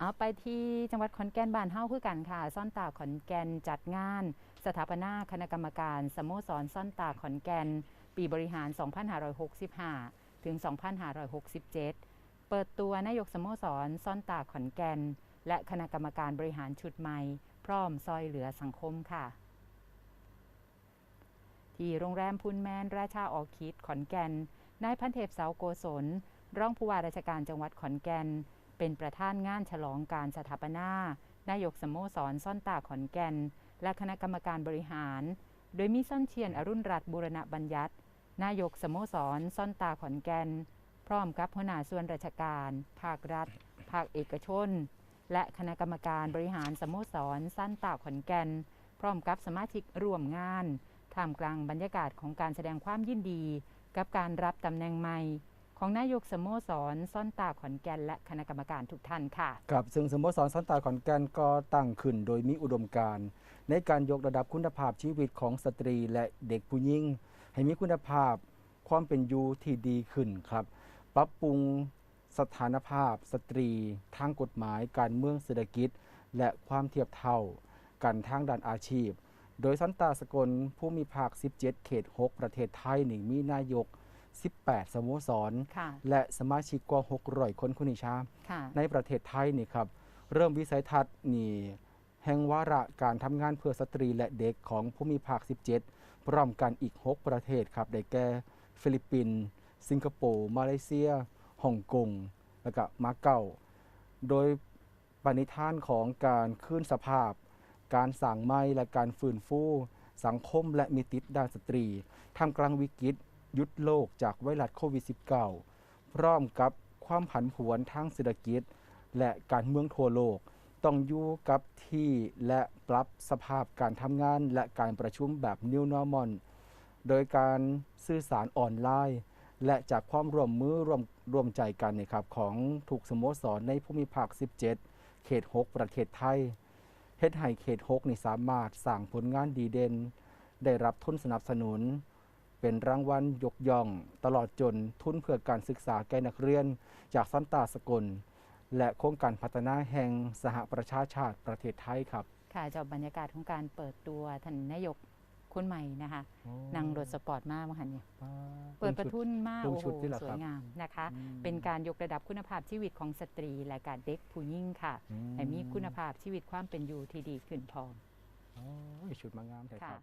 เอาไปที่จังหวัดขอนแก่นบ้านเฮ้าคือกันค่ะ ซ่อนตาขอนแก่นจัดงาน สถาปนาคณะกรรมการสโมสรซ่อนตาขอนแก่น ปีบริหาร 2565 ถึง 2567 เปิดตัวนายกสโมสรซ่อนตาขอนแก่น และคณะกรรมการบริหารชุดใหม่ พร้อมซอยเหลือสังคมค่ะ ที่โรงแรมพุนแมนราชาออคิดขอนแก่นนายพันเทพเสาโกศลรองผู้ว่าราชการจังหวัดขอนแก่น เป็นประธานงานฉลองการสถาปนานายกสโมสรซ่อนตาขอนแก่น และคณะกรรมการบริหาร โดยมีซ่อนเชียนอรุณรัตน์บูรณบัญญัติ นายกสโมสรซ่อนตาขอนแก่น พร้อมกับหัวหน้าส่วนราชการ ภาครัฐ ภาคเอกชน และคณะกรรมการบริหารสโมสรสั้นตาขอนแก่น พร้อมกับสมาชิกร่วมงานท่ามกลางบรรยากาศของการแสดงความยินดี กับการรับตำแหน่งใหม่ ของนายกสโมสรซ่อนตาขอนแก่นและคณะกรรมการทุกท่านค่ะครับซึ่งสโมสรสันตาขอนแก่นก็ตั้งขึ้น โดยมีอุดมการณ์ในการยกระดับคุณภาพชีวิตของสตรีและเด็กผู้หญิงให้มีคุณภาพความเป็นอยู่ที่ดีขึ้นครับ ปรับปรุงสถานภาพสตรี ทางกฎหมาย การเมืองเศรษฐกิจ และความเทียบเท่ากันทางด้านอาชีพ โดยสันตาสกลผู้มีภาค 17 เขต 6 ประเทศไทยหนึ่งมีนายก 18 สโมสรค่ะและสมาชิกกว่า 600 คนคุณนิชาค่ะในประเทศไทยนี่ครับเริ่มวิสัยทัศน์นี่แห่งวาระการทำงานเพื่อสตรีและเด็กของภูมิภาค 17 พร้อมกันอีก 6 ประเทศครับ ได้แก่ ฟิลิปปินส์สิงคโปร์มาเลเซียฮ่องกงและก็มาเก๊าโดยปณิธานของการคืนสภาพ การสั่งไม้และการฟื้นฟู สังคมและมิติด้านสตรีท่ามกลางวิกฤต ยุดโลกจากไวรัสโควิด -19 พร้อมกับความผันผวนทางเศรษฐกิจ และการเมืองทั่วโลก ต้องอยู่กับที่และปรับสภาพการทำงานและการประชุมแบบ New Normal โดยการสื่อสารออนไลน์ และจากความร่วมมือร่วมร่วมใจกันนยครับของถูกสโมสรในภูมิภาค 17 เขต 6 ประเทศไทยเฮ็ดให้เขต 6 นี่สามารถสร้างผลงานดีเด่นได้รับทุนสนับสนุน เป็นรางวัลยกย่อง ตลอดจนทุนเพื่อการศึกษาแก่นักเรียน จากสันตาสกล และโครงการพัฒนาแห่งสหประชาชาติประเทศไทยครับ ค่ะเจอบรรยากาศของการเปิดตัวท่านนายกคนใหม่นะคะนั่งรถสปอร์ตมากเมื่อคะเนี่ยเปิดประทุนมากเพิ่งโอ้โหชุดที่ละสควรับยงามนะคะอืมเป็นการยกระดับคุณภาพชีวิตของสตรีและการเด็กผู้ยิ่งค่ะอืมให้มีคุณภาพชีวิตความเป็นอยู่ที่ดีขึ้นพร้อมโอ้ยชุดมางามแต่คค่ะรับ